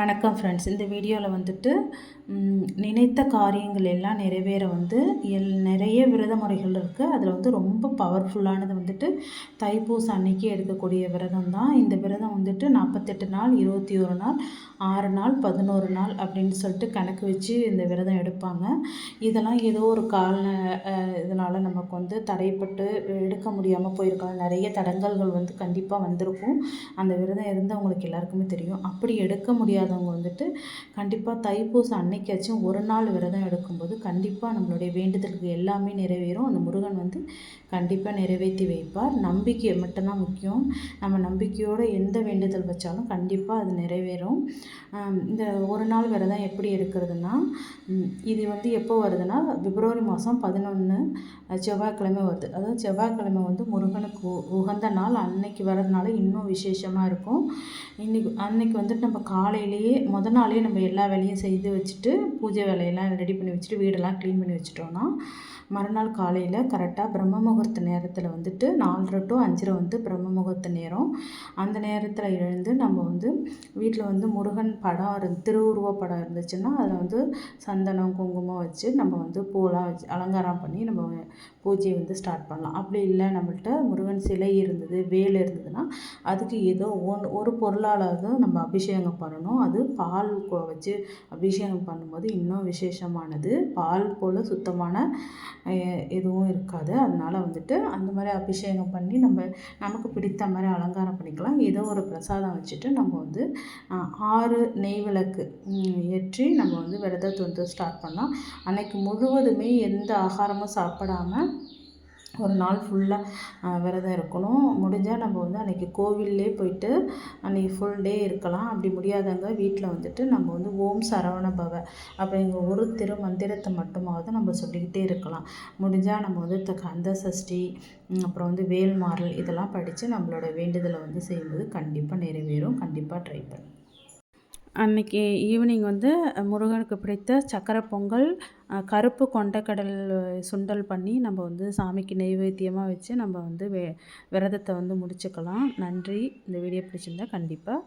வணக்கம் ஃப்ரெண்ட்ஸ் இந்த வீடியோவில் வந்துட்டு நினைத்த காரியங்கள் எல்லாம் நிறைவேற வந்து எல் நிறைய விரத முறைகள் இருக்குது அதில் வந்து ரொம்ப பவர்ஃபுல்லானது வந்துட்டு தைப்பூசம் அன்னைக்கு எடுக்கக்கூடிய விரதம் தான். இந்த விரதம் வந்துட்டு நாற்பத்தெட்டு நாள் இருபத்தி ஒரு நாள் ஆறு நாள் பதினோரு நாள் அப்படின்னு சொல்லிட்டு கணக்கு வச்சு இந்த விரதம் எடுப்பாங்க. இதெல்லாம் ஏதோ ஒரு கால இதனால் நமக்கு வந்து தடைப்பட்டு எடுக்க முடியாமல் போயிருக்கலாம். நிறைய தடங்கல்கள் வந்து கண்டிப்பாக வந்திருக்கும். அந்த விரதம் இருந்தவங்களுக்கு எல்லாருக்குமே தெரியும். அப்படி எடுக்க முடியாது முடியாதவங்க வந்துட்டு கண்டிப்பாக தைப்பூசம் அன்னைக்காச்சும் ஒரு நாள் விரதம் எடுக்கும்போது கண்டிப்பாக நம்மளுடைய வேண்டுதலுக்கு எல்லாமே நிறைவேறும். அந்த முருகன் வந்து கண்டிப்பாக நிறைவேற்றி வைப்பார். நம்பிக்கை மட்டும்தான் முக்கியம். நம்ம நம்பிக்கையோடு எந்த வேண்டுதல் வச்சாலும் கண்டிப்பாக அது நிறைவேறும். இந்த ஒரு நாள் விரதம் எப்படி எடுக்கிறதுனா இது வந்து எப்போ வருதுன்னா பிப்ரவரி மாதம் பதினொன்று செவ்வாய்க்கிழமை வருது. அதாவது செவ்வாய்க்கிழமை வந்து முருகனுக்கு உ- உகந்த நாள். அன்னைக்கு வரதுனால இன்னும் விசேஷமாக இருக்கும். இன்னைக்கு அன்னைக்கு வந்துட்டு நம்ம காலையில் காலையிலேயே மொதல் நாளே நம்ம எல்லா வேலையும் செய்து வச்சுட்டு பூஜை வேலையெல்லாம் ரெடி பண்ணி வச்சுட்டு வீடெல்லாம் க்ளீன் பண்ணி வச்சுட்டோன்னா மறுநாள் காலையில் கரெக்டாக பிரம்ம முகூர்த்த நேரத்தில் வந்துட்டு நாலரை டு அஞ்சரை வந்து பிரம்ம முகூர்த்த நேரம். அந்த நேரத்தில் எழுந்து நம்ம வந்து வீட்டில் வந்து முருகன் படம் இரு திருவுருவ படம் இருந்துச்சுன்னா அதில் வந்து சந்தனம் குங்குமம் வச்சு நம்ம வந்து பூலாம் வச்சு அலங்காரம் பண்ணி நம்ம பூஜையை வந்து ஸ்டார்ட் பண்ணலாம். அப்படி இல்லை நம்மள்கிட்ட முருகன் சிலை இருந்தது வேல் இருந்ததுன்னா அதுக்கு ஏதோ ஒன் ஒரு பொருளாலாவது நம்ம அபிஷேகம் பண்ணணும். அது பால் வச்சு அபிஷேகம் பண்ணும்போது இன்னும் விசேஷமானது. பால் போல் சுத்தமான எதுவும் இருக்காது. அதனால் வந்துட்டு அந்த மாதிரி அபிஷேகம் பண்ணி நம்ம நமக்கு பிடித்த மாதிரி அலங்காரம் பண்ணிக்கலாம். ஏதோ ஒரு பிரசாதம் வச்சுட்டு நம்ம வந்து ஆறு நெய் விளக்கு ஏற்றி நம்ம வந்து விரதத்தை வந்து ஸ்டார்ட் பண்ணலாம். அன்னைக்கு முழுவதுமே எந்த ஆகாரமும் சாப்பிடாம ஒரு நாள் ஃபுல்லாக விரதம் இருக்கணும். முடிஞ்சால் நம்ம வந்து அன்றைக்கி கோவில்லே போயிட்டு அன்றைக்கி ஃபுல் டே இருக்கலாம். அப்படி முடியாதவங்க வீட்டில் வந்துட்டு நம்ம வந்து ஓம் சரவண பவ அப்படிங்கிற ஒரு திரு மந்திரத்தை மட்டுமாவது நம்ம சொல்லிக்கிட்டே இருக்கலாம். முடிஞ்சால் நம்ம வந்து த கந்த சஷ்டி அப்புறம் வந்து வேல்மாறல் இதெல்லாம் படித்து நம்மளோட வேண்டுதலை வந்து செய்யும்போது கண்டிப்பாக நிறைவேறும். கண்டிப்பாக ட்ரை பண்ணு. அன்னைக்கு ஈவினிங் வந்து முருகனுக்கு பிடித்த சக்கரை பொங்கல் கருப்பு கொண்டக்கடல் சுண்டல் பண்ணி நம்ம வந்து சாமிக்கு நெய்வேத்தியமாக வச்சு நம்ம வந்து வே விரதத்தை வந்து முடிச்சுக்கலாம். நன்றி. இந்த வீடியோ பிடிச்சிருந்தா கண்டிப்பாக